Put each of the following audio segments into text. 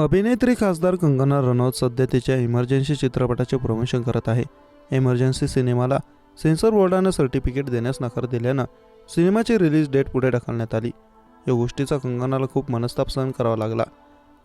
अभिनेत्री खासदार कंगना रनौत सध्या तिच्या इमर्जन्सी चित्रपटाचे प्रमोशन करत आहे. इमर्जन्सी सिनेमाला सेन्सर बोर्डानं सर्टिफिकेट देण्यास नकार दिल्यानं सिनेमाची रिलीज डेट पुढे ढकलण्यात आली. या गोष्टीचा कंगनाला खूप मनस्ताप सहन करावा लागला.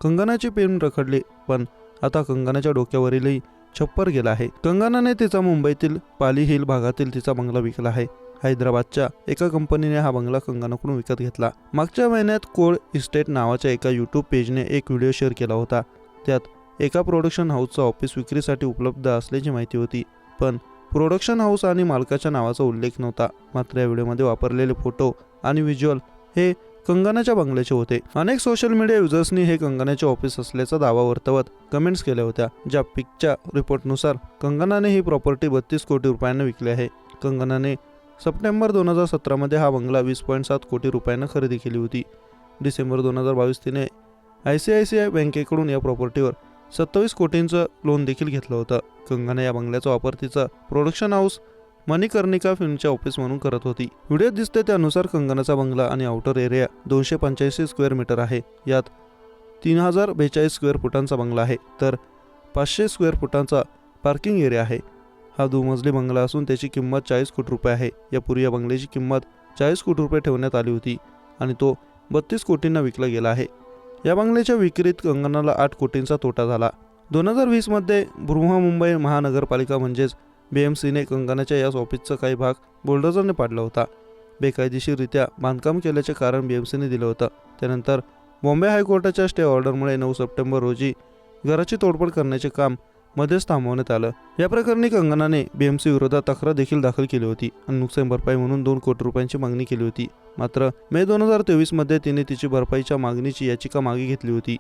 कंगनाची पेन रखडली पण आता कंगनाच्या डोक्यावरीलही छप्पर गेला आहे. कंगनाने तिचा मुंबईतील पाली हिल भागातील तिचा बंगला विकला आहे. हैदराबादच्या एका कंपनीने हा बंगला कंगनाकडून विकत घेतला. मागच्या महिन्यात कोळ इस्टेट नावाच्या एका यूट्यूब पेजने एक व्हिडिओ शेअर केला होता. त्यात एका प्रोडक्शन हाऊसचं ऑफिस विक्रीसाठी उपलब्ध असल्याची माहिती होती पण प्रोडक्शन हाऊस आणि मालकाच्या नावाचा उल्लेख नव्हता. मात्र या व्हिडिओमध्ये वापरलेले फोटो आणि व्हिज्युअल हे कंगनाच्या बंगल्याचे होते. अनेक सोशल मीडिया युजर्सनी हे कंगनाचे ऑफिस असल्याचा दावा वर्तवत कमेंट्स केल्या होत्या ज्या पिकच्या रिपोर्टनुसार कंगनाने ही प्रॉपर्टी बत्तीस कोटी रुपयांना विकली आहे. कंगनाने सप्टेंबर दोन हजार सतरामध्ये हा बंगला वीस पॉईंट सात कोटी रुपयांना खरेदी केली होती. डिसेंबर दोन हजार बावीस तिने I C I C I बँकेकडून या प्रॉपर्टीवर सत्तावीस कोटींचं लोन देखील घेतलं होतं. कंगना या बंगल्याचा वापर तिचा प्रोडक्शन हाऊस मणिकर्णिका फिल्मच्या ऑफिस म्हणून करत होती. व्हिडिओत दिसते त्यानुसार कंगनाचा बंगला आणि आउटर एरिया दोनशे पंच्याऐंशी स्क्वेअर मीटर आहे. यात तीन हजार बेचाळीस स्क्वेअर फुटांचा बंगला आहे. तर पाचशे स्क्वेअर फुटांचा पार्किंग एरिया आहे. हा दुमजली बंगला असून त्याची किंमत चाळीस कोटी रुपये आहे. यापूर्वी या बंगल्याची किंमत चाळीस कोटी रुपये ठेवण्यात आली होती आणि तो बत्तीस कोटींना विकला गेला आहे. या बंगल्याच्या विक्रीत कंगनाला आठ कोटींचा तोटा झाला. दोन हजार वीसमध्ये बृहमुंबई महानगरपालिका म्हणजेच बी एम सीने कंगनाच्या या ऑफिसचा काही भाग बुलडोझरने पाडला होता. बेकायदेशीररित्या बांधकाम केल्याचे कारण बी एम सीने दिलं होतं. त्यानंतर बॉम्बे हायकोर्टाच्या स्टे ऑर्डरमुळे नऊ सप्टेंबर रोजी घराची तोडफोड करण्याचे काम मध्येच थांबवण्यात आलं. या प्रकरणी कंगनाने बीएमसी विरोधात तक्रार देखील दाखल केली होती आणि नुकसान भरपाई म्हणून दोन कोटी रुपयांची मागणी केली होती. मात्र मे दोन हजार तेवीसमध्ये तिने तिची भरपाईच्या मागणीची याचिका मागे घेतली होती.